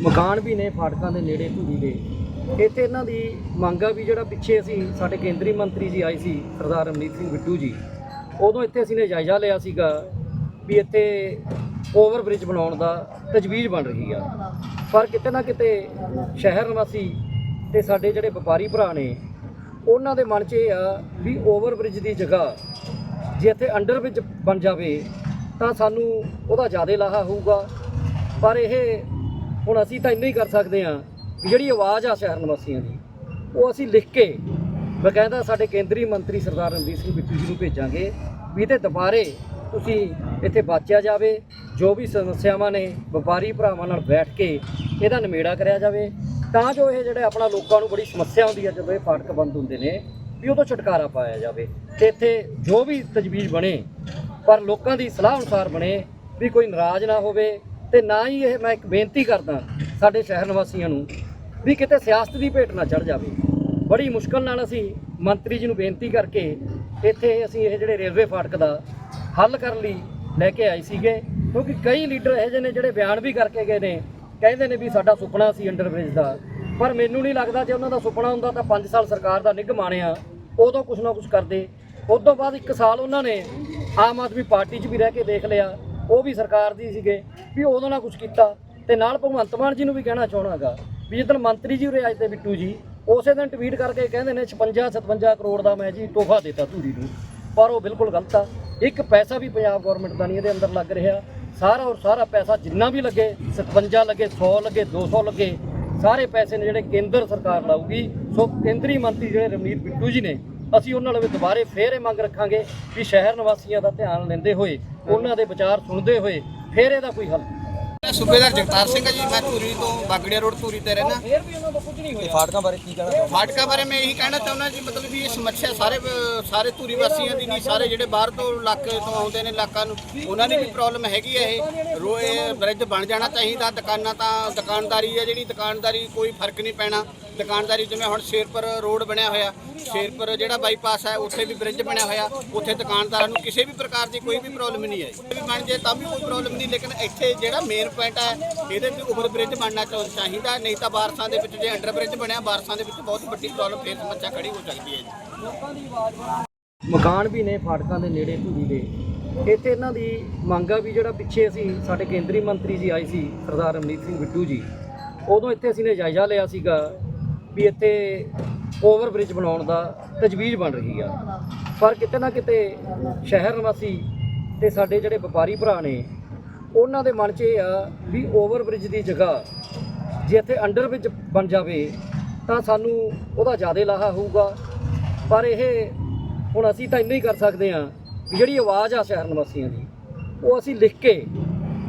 ਮਕਾਨ ਵੀ ਨੇ, ਫਾਟਕਾਂ ਦੇ ਨੇੜੇ ਧੂਰੀ ਦੇ ਇੱਥੇ ਇਹਨਾਂ ਦੀ ਮੰਗ ਆ ਵੀ ਜਿਹੜਾ ਪਿੱਛੇ ਅਸੀਂ ਸਾਡੇ ਕੇਂਦਰੀ ਮੰਤਰੀ ਜੀ ਆਏ ਸੀ, ਸਰਦਾਰ ਰਮਨੀਤ ਸਿੰਘ ਬਿੱਟੂ ਜੀ, ਉਦੋਂ ਇੱਥੇ ਅਸੀਂ ਨੇ ਜਾਇਜ਼ਾ ਲਿਆ ਸੀਗਾ ਵੀ ਇੱਥੇ ਓਵਰ ਬ੍ਰਿਜ ਬਣਾਉਣ ਦਾ ਤਜਵੀਜ਼ ਬਣ ਰਹੀ ਆ। ਪਰ ਕਿਤੇ ਨਾ ਕਿਤੇ ਸ਼ਹਿਰ ਨਿਵਾਸੀ ਤੇ ਸਾਡੇ ਜਿਹੜੇ ਵਪਾਰੀ ਭਰਾ ਨੇ, ਉਹਨਾਂ ਦੇ ਮਨ 'ਚ ਇਹ ਆ ਵੀ ਓਵਰ ਬ੍ਰਿਜ ਦੀ ਜਗ੍ਹਾ ਜੇ ਇੱਥੇ ਅੰਡਰ ਬ੍ਰਿਜ ਬਣ ਜਾਵੇ ਤਾਂ ਸਾਨੂੰ ਉਹਦਾ ਜ਼ਿਆਦਾ ਲਾਹਾ ਹੋਊਗਾ। ਪਰ ਇਹ ਹੁਣ ਅਸੀਂ ਤਾਂ ਇੰਨਾ ਹੀ ਕਰ ਸਕਦੇ ਹਾਂ ਵੀ ਜਿਹੜੀ ਆਵਾਜ਼ ਆ ਸ਼ਹਿਰ ਨਿਵਾਸੀਆਂ ਦੀ, ਉਹ ਅਸੀਂ ਲਿਖ ਕੇ ਬਕਾਇਦਾ ਸਾਡੇ ਕੇਂਦਰੀ ਮੰਤਰੀ ਸਰਦਾਰ ਰਣਜੀਤ ਸਿੰਘ ਬਿੱਟੂ ਜੀ ਨੂੰ ਭੇਜਾਂਗੇ ਵੀ ਇਹਦੇ ਦੁਬਾਰੇ ਤੁਸੀਂ ਇੱਥੇ ਬਾਚਿਆ ਜਾਵੇ, ਜੋ ਵੀ ਸਮੱਸਿਆਵਾਂ ਨੇ ਵਪਾਰੀ ਭਰਾਵਾਂ ਨਾਲ ਬੈਠ ਕੇ ਇਹਦਾ ਨਿਮੇੜਾ ਕਰਿਆ ਜਾਵੇ, ਤਾਂ ਜੋ ਇਹ ਜਿਹੜੇ ਆਪਣਾ ਲੋਕਾਂ ਨੂੰ ਬੜੀ ਸਮੱਸਿਆ ਹੁੰਦੀ ਹੈ ਜਦੋਂ ਇਹ ਫਾਟਕ ਬੰਦ ਹੁੰਦੇ ਨੇ, ਵੀ ਉਹ ਤੋਂ ਛੁਟਕਾਰਾ ਪਾਇਆ ਜਾਵੇ। ਤੇ ਇੱਥੇ ਜੋ ਵੀ ਤਜਵੀਜ਼ ਬਣੇ, ਪਰ ਲੋਕਾਂ ਦੀ ਸਲਾਹ ਅਨੁਸਾਰ ਬਣੇ ਵੀ ਕੋਈ ਨਾਰਾਜ਼ ਨਾ ਹੋਵੇ ਤੇ ਨਾ ਹੀ ਇਹ ਮੈਂ ਇੱਕ ਬੇਨਤੀ ਕਰਦਾ ਸਾਡੇ ਸ਼ਹਿਰ ਨਿਵਾਸੀਆਂ ਨੂੰ ਵੀ ਕਿਤੇ ਸਿਆਸਤ ਦੀ ਭੇਟ ਨਾ ਚੜ ਜਾਵੇ। ਬੜੀ ਮੁਸ਼ਕਲ ਨਾਲ ਅਸੀਂ ਮੰਤਰੀ ਜੀ ਨੂੰ ਬੇਨਤੀ ਕਰਕੇ ਇੱਥੇ ਅਸੀਂ ਇਹ ਜਿਹੜੇ ਰੇਲਵੇ ਫਾਟਕ ਦਾ ਹੱਲ ਕਰਨ ਲਈ ਲੈ ਕੇ ਆਏ ਸੀਗੇ। ਕਿਉਂਕਿ ਕਈ ਲੀਡਰ ਇਹੋ ਜਿਹੇ ਨੇ ਜਿਹੜੇ ਬਿਆਨ ਵੀ ਕਰਕੇ ਗਏ ਨੇ। ਕਹਿੰਦੇ ਨੇ ਵੀ ਸਾਡਾ ਸੁਪਨਾ ਸੀ ਅੰਡਰਬ੍ਰਿਜ ਦਾ। ਪਰ ਮੈਨੂੰ ਨਹੀਂ ਲੱਗਦਾ ਜੇ ਉਹਨਾਂ ਦਾ ਸੁਪਨਾ ਹੁੰਦਾ ਤਾਂ 5 ਸਾਲ ਸਰਕਾਰ ਦਾ ਨਿੱਘ ਮਾਣਿਆ ਉਦੋਂ ਕੁਝ ਨਾ ਕੁਝ ਕਰਦੇ। ਉਸ ਤੋਂ ਬਾਅਦ 1 ਸਾਲ ਉਹਨਾਂ ਨੇ ਆਮ ਆਦਮੀ ਪਾਰਟੀ 'ਚ ਵੀ ਰਹਿ ਕੇ ਦੇਖ ਲਿਆ। ਉਹ ਵੀ ਸਰਕਾਰ ਦੀ ਸੀਗੇ ਵੀ ਉਦੋਂ ਨਾ ਕੁਝ ਕੀਤਾ। ਤੇ ਨਾਲ ਭਗਵੰਤ ਮਾਨ ਜੀ ਨੂੰ ਵੀ ਕਹਿਣਾ ਚਾਹਣਾਗਾ ਵੀ ਜਦੋਂ ਮੰਤਰੀ ਜੀ ਉਰੇ ਆਏ ਤੇ ਬਿੱਟੂ ਜੀ, ਉਸੇ ਦਿਨ ਟਵੀਟ ਕਰਕੇ ਕਹਿੰਦੇ ਨੇ 56 57 ਕਰੋੜ ਦਾ ਮੈਂ ਜੀ ਤੋਹਫਾ ਦਿੱਤਾ ਧੂਰੀ ਨੂੰ। ਪਰ ਉਹ ਬਿਲਕੁਲ ਗਲਤ ਆ। ਇੱਕ ਪੈਸਾ ਵੀ ਪੰਜਾਬ ਗਵਰਨਮੈਂਟ ਦਾ ਨਹੀਂ ਇਹਦੇ ਅੰਦਰ ਲੱਗ ਰਿਹਾ। ਸਾਰਾ ਔਰ ਸਾਰਾ ਪੈਸਾ ਜਿੰਨਾ ਵੀ ਲੱਗੇ 57 ਲੱਗੇ 100 ਲੱਗੇ 200 ਲੱਗੇ, ਸਾਰੇ ਪੈਸੇ ਨੇ ਜਿਹੜੇ ਕੇਂਦਰ ਸਰਕਾਰ ਲਾਊਗੀ। ਸੋ ਕੇਂਦਰੀ ਮੰਤਰੀ ਜਿਹੜੇ ਰਮਨੀਤ ਬਿੱਟੂ ਜੀ ਨੇ ਅਸੀਂ ਉਹਨਾਂ ਲਈ ਦੁਬਾਰੇ ਫੇਰ ਇਹ ਮੰਗ ਰੱਖਾਂਗੇ ਵੀ ਸ਼ਹਿਰ ਨਿਵਾਸੀਆਂ ਦਾ ਧਿਆਨ ਲੈਂਦੇ ਹੋਏ ਉਹਨਾਂ ਦੇ ਵਿਚਾਰ ਸੁਣਦੇ ਹੋਏ ਫੇਰ ਇਹਦਾ ਕੋਈ ਹੱਲ। ਮੈਂ ਸੂਬੇਦਾਰ ਜਗਤਾਰ ਸਿੰਘ ਜੀ ਮੈਂ ਧੂਰੀ ਤੋਂ ਬਾਗੜੀਆ ਰੋਡ ਧੂਰੀ ਤੇ ਰਹਿਣਾ ਫੇਰ ਵੀ ਉਹਨਾਂ ਦਾ ਕੁਝ ਨਹੀਂ ਹੋਇਆ। ਫਾਟਕਾਂ ਬਾਰੇ ਕੀ ਕਹਿਣਾ ਫਾਟਕਾ ਬਾਰੇ ਮੈਂ ਇਹੀ ਕਹਿਣਾ ਚਾਹੁੰਦਾ ਜੀ ਮਤਲਬ ਵੀ ਇਹ ਸਮੱਸਿਆ ਸਾਰੇ ਸਾਰੇ ਧੂਰੀ ਵਾਸੀਆਂ ਦੀ ਨਹੀਂ ਸਾਰੇ ਜਿਹੜੇ ਬਾਹਰ ਤੋਂ ਇਲਾਕੇ ਤੋਂ ਆਉਂਦੇ ਨੇ ਇਲਾਕਾ ਨੂੰ ਉਹਨਾਂ ਦੀ ਵੀ ਪ੍ਰੋਬਲਮ ਹੈਗੀ ਹੈ ਇਹ। ਰੋ ਇਹ ਬ੍ਰਿਜ ਬਣ ਜਾਣਾ ਚਾਹੀਦਾ ਦੁਕਾਨਾਂ ਤਾਂ ਦੁਕਾਨਦਾਰੀ ਹੈ ਜਿਹੜੀ ਦੁਕਾਨਦਾਰੀ ਕੋਈ ਫ਼ਰਕ ਨਹੀਂ ਪੈਣਾ। ਦੁਕਾਨਦਾਰੀ ਜਿਵੇਂ ਹੁਣ ਸ਼ੇਰਪੁਰ ਰੋਡ ਬਣਿਆ ਹੋਇਆ, ਸ਼ੇਰਪੁਰ ਜਿਹੜਾ ਬਾਈਪਾਸ ਹੈ, ਉੱਥੇ ਵੀ ਬ੍ਰਿਜ ਬਣਿਆ ਹੋਇਆ, ਉੱਥੇ ਦੁਕਾਨਦਾਰਾਂ ਨੂੰ ਕਿਸੇ ਵੀ ਪ੍ਰਕਾਰ ਦੀ ਕੋਈ ਵੀ ਪ੍ਰੋਬਲਮ ਨਹੀਂ ਹੈ ਇਹ ਵੀ ਬਣ ਜੇ ਤਾਂ ਵੀ ਕੋਈ ਪ੍ਰੋਬਲਮ ਨਹੀਂ, ਲੇਕਿਨ ਇੱਥੇ ਜਿਹੜਾ ਮੇਨ ਪੁਆਇੰਟ ਹੈ, ਇਹਦੇ ਤੇ ਓਵਰ ਬ੍ਰਿਜ ਬਣਨਾ ਚਾਹੀਦਾ, ਨਹੀਂ ਤਾਂ ਬਾਰਸਾਂ ਦੇ ਵਿੱਚ ਜੇ ਅੰਡਰ ਬ੍ਰਿਜ ਬਣਿਆ, ਬਾਰਸਾਂ ਦੇ ਵਿੱਚ ਬਹੁਤ ਵੱਡੀ ਪ੍ਰੋਬਲਮ ਫੇਰ ਸਮੱਸਿਆ ਖੜੀ ਹੋ ਸਕਦੀ ਹੈ ਜੀ। ਮਕਾਨ ਵੀ ਨੇ ਫਾਟਕਾਂ ਦੇ ਨੇੜੇ ਧੂਰੀ ਦੇ। ਇੱਥੇ ਇਹਨਾਂ ਦੀ ਮੰਗ ਆ ਵੀ ਜਿਹੜਾ ਪਿੱਛੇ ਅਸੀਂ ਸਾਡੇ ਕੇਂਦਰੀ ਮੰਤਰੀ ਜੀ ਆਏ ਸੀ, ਸਰਦਾਰ ਰਮਨੀਤ ਸਿੰਘ ਬਿੱਟੂ ਜੀ, ਉਦੋਂ ਇੱਥੇ ਅਸੀਂ ਨੇ ਜਾਇਜ਼ਾ ਲਿਆ ਸੀਗਾ। ਵੀ ਇੱਥੇ ਓਵਰ ਬ੍ਰਿਜ ਬਣਾਉਣ ਦਾ ਤਜਵੀਜ਼ ਬਣ ਰਹੀ ਆ। ਪਰ ਕਿਤੇ ਨਾ ਕਿਤੇ ਸ਼ਹਿਰ ਨਿਵਾਸੀ ਤੇ ਸਾਡੇ ਜਿਹੜੇ ਵਪਾਰੀ ਭਰਾ ਨੇ, ਉਹਨਾਂ ਦੇ ਮਨ 'ਚ ਇਹ ਆ ਵੀ ਓਵਰ ਬ੍ਰਿਜ ਦੀ ਜਗ੍ਹਾ ਜੇ ਇੱਥੇ ਅੰਡਰ ਬ੍ਰਿਜ ਬਣ ਜਾਵੇ ਤਾਂ ਸਾਨੂੰ ਉਹਦਾ ਜ਼ਿਆਦਾ ਲਾਹਾ ਹੋਊਗਾ। ਪਰ ਇਹ ਹੁਣ ਅਸੀਂ ਤਾਂ ਇੰਨਾ ਹੀ ਕਰ ਸਕਦੇ ਹਾਂ ਵੀ ਜਿਹੜੀ ਆਵਾਜ਼ ਆ ਸ਼ਹਿਰ ਨਿਵਾਸੀਆਂ ਦੀ, ਉਹ ਅਸੀਂ ਲਿਖ ਕੇ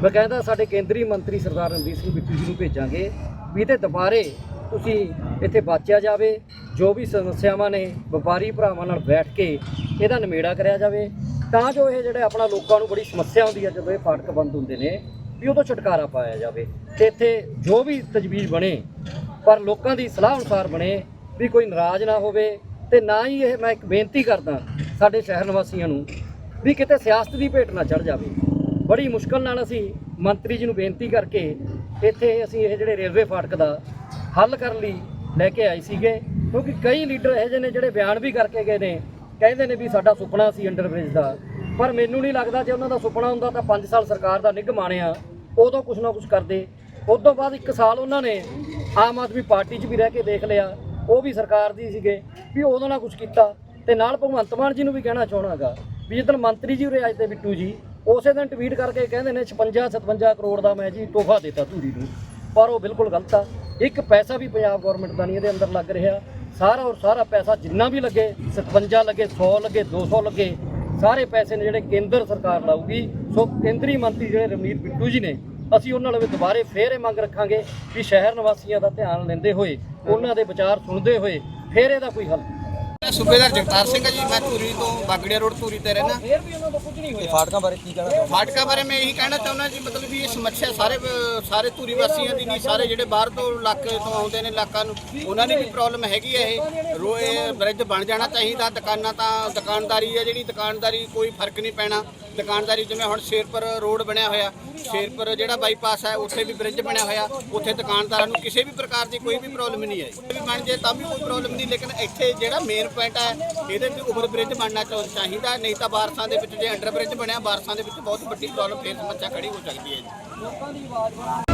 ਬਕਾਇਦਾ ਸਾਡੇ ਕੇਂਦਰੀ ਮੰਤਰੀ ਸਰਦਾਰ ਰਣਜੀਤ ਸਿੰਘ ਬਿੱਟੂ ਜੀ ਨੂੰ ਭੇਜਾਂਗੇ। ਵੀ ਇਹਦੇ ਦੁਬਾਰੇ ਤੁਸੀਂ ਇੱਥੇ ਬਾਚਿਆ ਜਾਵੇ, ਜੋ ਵੀ ਸਮੱਸਿਆਵਾਂ ਨੇ, ਵਪਾਰੀ ਭਰਾਵਾਂ ਨਾਲ ਬੈਠ ਕੇ ਇਹਦਾ ਨਿਮੇੜਾ ਕਰਿਆ ਜਾਵੇ, ਤਾਂ ਜੋ ਇਹ ਜਿਹੜੇ ਆਪਣਾ ਲੋਕਾਂ ਨੂੰ ਬੜੀ ਸਮੱਸਿਆ ਹੁੰਦੀ ਹੈ ਜਦੋਂ ਇਹ ਫਾਟਕ ਬੰਦ ਹੁੰਦੇ ਨੇ, ਵੀ ਉਹ ਤੋਂ ਛੁਟਕਾਰਾ ਪਾਇਆ ਜਾਵੇ। ਤੇ ਇੱਥੇ ਜੋ ਵੀ ਤਜਵੀਜ਼ ਬਣੇ, ਪਰ ਲੋਕਾਂ ਦੀ ਸਲਾਹ ਅਨੁਸਾਰ ਬਣੇ, ਵੀ ਕੋਈ ਨਾਰਾਜ਼ ਨਾ ਹੋਵੇ, ਤੇ ਨਾ ਹੀ ਇਹ ਮੈਂ ਇੱਕ ਬੇਨਤੀ ਕਰਦਾ ਸਾਡੇ ਸ਼ਹਿਰ ਨਿਵਾਸੀਆਂ ਨੂੰ, ਵੀ ਕਿਤੇ ਸਿਆਸਤ ਦੀ ਭੇਟ ਨਾ ਚੜ ਜਾਵੇ। ਬੜੀ ਮੁਸ਼ਕਲ ਨਾਲ ਅਸੀਂ ਮੰਤਰੀ ਜੀ ਨੂੰ ਬੇਨਤੀ ਕਰਕੇ ਇੱਥੇ ਅਸੀਂ ਇਹ ਜਿਹੜੇ ਰੇਲਵੇ ਫਾਟਕ ਦਾ ਹੱਲ ਕਰਨ ਲਈ ਲੈ ਕੇ ਆਏ ਸੀਗੇ, ਕਿਉਂਕਿ ਕਈ ਲੀਡਰ ਇਹੋ ਜਿਹੇ ਨੇ ਜਿਹੜੇ ਬਿਆਨ ਵੀ ਕਰਕੇ ਗਏ ਨੇ, ਕਹਿੰਦੇ ਨੇ ਵੀ ਸਾਡਾ ਸੁਪਨਾ ਸੀ ਅੰਡਰਬ੍ਰਿਜ ਦਾ। ਪਰ ਮੈਨੂੰ ਨਹੀਂ ਲੱਗਦਾ ਜੇ ਉਹਨਾਂ ਦਾ ਸੁਪਨਾ ਹੁੰਦਾ ਤਾਂ 5 ਸਾਲ ਸਰਕਾਰ ਦਾ ਨਿੱਘ ਮਾਣਿਆ, ਉਦੋਂ ਕੁਝ ਨਾ ਕੁਝ ਕਰਦੇ। ਉਸ ਤੋਂ ਬਾਅਦ 1 ਸਾਲ ਉਹਨਾਂ ਨੇ ਆਮ ਆਦਮੀ ਪਾਰਟੀ 'ਚ ਵੀ ਰਹਿ ਕੇ ਦੇਖ ਲਿਆ, ਉਹ ਵੀ ਸਰਕਾਰ ਦੀ ਸੀਗੇ, ਵੀ ਉਦੋਂ ਨਾ ਕੁਝ ਕੀਤਾ। ਤੇ ਨਾਲ ਭਗਵੰਤ ਮਾਨ ਜੀ ਨੂੰ ਵੀ ਕਹਿਣਾ ਚਾਹਣਾਗਾ ਵੀ ਜਦੋਂ ਮੰਤਰੀ ਜੀ ਉਰੇ ਆਏ ਤੇ ਬਿੱਟੂ ਜੀ ਉਸੇ ਦਿਨ ਟਵੀਟ ਕਰਕੇ ਕਹਿੰਦੇ ਨੇ 56 57 ਕਰੋੜ ਦਾ ਮੈਂ ਜੀ ਤੋਹਫਾ ਦਿੱਤਾ ਧੂਰੀ ਨੂੰ। ਪਰ ਉਹ ਬਿਲਕੁਲ ਗਲਤ ਆ। ਇੱਕ ਪੈਸਾ ਵੀ ਪੰਜਾਬ ਗਵਰਨਮੈਂਟ ਦਾ ਨਹੀਂ ਇਹਦੇ ਅੰਦਰ ਲੱਗ ਰਿਹਾ। ਸਾਰਾ ਔਰ ਸਾਰਾ ਪੈਸਾ ਜਿੰਨਾ ਵੀ ਲੱਗੇ 57 ਲੱਗੇ 100 ਲੱਗੇ 200 ਲੱਗੇ, ਸਾਰੇ ਪੈਸੇ ਨੇ ਜਿਹੜੇ ਕੇਂਦਰ ਸਰਕਾਰ ਲਾਊਗੀ। ਸੋ ਕੇਂਦਰੀ ਮੰਤਰੀ ਜਿਹੜੇ ਰਮਨੀਤ ਬਿੱਟੂ ਜੀ ਨੇ, ਅਸੀਂ ਉਹਨਾਂ ਨਾਲ ਵੀ ਦੁਬਾਰੇ ਫੇਰ ਇਹ ਮੰਗ ਰੱਖਾਂਗੇ ਕਿ ਸ਼ਹਿਰ ਨਿਵਾਸੀਆਂ ਦਾ ਧਿਆਨ ਲੈਂਦੇ ਹੋਏ, ਉਹਨਾਂ ਦੇ ਵਿਚਾਰ ਸੁਣਦੇ ਹੋਏ ਫੇਰ ਇਹਦਾ ਕੋਈ ਹੱਲ ਮੈਂ ਸੂਬੇਦਾਰ ਜਗਤਾਰ ਸਿੰਘ ਜੀ ਮੈਂ ਧੂਰੀ ਤੋਂ ਬਾਗੜੀਆ ਰੋਡ ਧੂਰੀ ਤੇ ਰਹਿਣਾ। ਫੇਰ ਵੀ ਉਹਨਾਂ ਦਾ ਕੁਝ ਨਹੀਂ ਹੋਇਆ ਫਾਟਕਾਂ ਬਾਰੇ ਕੀ ਕਹਿਣਾ ਫਾਟਕਾ ਬਾਰੇ ਮੈਂ ਇਹੀ ਕਹਿਣਾ ਚਾਹੁੰਦਾ ਜੀ ਮਤਲਬ ਵੀ ਇਹ ਸਮੱਸਿਆ ਸਾਰੇ ਸਾਰੇ ਧੂਰੀ ਵਾਸੀਆਂ ਦੀ ਨਹੀਂ ਸਾਰੇ ਜਿਹੜੇ ਬਾਹਰ ਤੋਂ ਇਲਾਕੇ ਤੋਂ ਆਉਂਦੇ ਨੇ ਇਲਾਕਾ ਨੂੰ ਉਹਨਾਂ ਦੀ ਵੀ ਪ੍ਰੋਬਲਮ ਹੈਗੀ ਹੈ ਇਹ। ਰੋ ਇਹ ਬ੍ਰਿਜ ਬਣ ਜਾਣਾ ਚਾਹੀਦਾ ਦੁਕਾਨਾਂ ਤਾਂ ਦੁਕਾਨਦਾਰੀ ਹੈ ਜਿਹੜੀ ਦੁਕਾਨਦਾਰੀ ਕੋਈ ਫ਼ਰਕ ਨਹੀਂ ਪੈਣਾ। ਦੁਕਾਨਦਾਰੀ ਜਿਵੇਂ ਹੁਣ ਸ਼ੇਰਪੁਰ ਰੋਡ ਬਣਿਆ ਹੋਇਆ, ਸ਼ੇਰਪੁਰ ਜਿਹੜਾ ਬਾਈਪਾਸ ਹੈ, ਉੱਥੇ ਵੀ ਬ੍ਰਿਜ ਬਣਿਆ ਹੋਇਆ, ਉੱਥੇ ਦੁਕਾਨਦਾਰਾਂ ਨੂੰ ਕਿਸੇ ਵੀ ਪ੍ਰਕਾਰ ਦੀ ਕੋਈ ਵੀ ਪ੍ਰੋਬਲਮ ਨਹੀਂ ਹੈ ਵੀ ਬਣ ਜੇ ਤਾਂ ਵੀ ਕੋਈ ਪ੍ਰੋਬਲਮ ਨਹੀਂ, ਲੇਕਿਨ ਇੱਥੇ ਜਿਹੜਾ ਮੇਨ ਪੁਆਇੰਟ ਹੈ, ਇਹਦੇ ਤੇ ਓਵਰ ਬ੍ਰਿਜ ਬਣਨਾ ਚਾਹ- ਚਾਹੀਦਾ, ਨਹੀਂ ਤਾਂ ਬਾਰਸਾਂ ਦੇ ਵਿੱਚ ਜੇ ਅੰਡਰ ਬ੍ਰਿਜ ਬਣਿਆ, ਬਾਰਸਾਂ ਦੇ ਵਿੱਚ ਬਹੁਤ ਵੱਡੀ ਪ੍ਰੋਬਲਮ ਫੇਰ ਸਮੱਸਿਆ ਖੜੀ ਹੋ ਸਕਦੀ ਹੈ ਜੀ।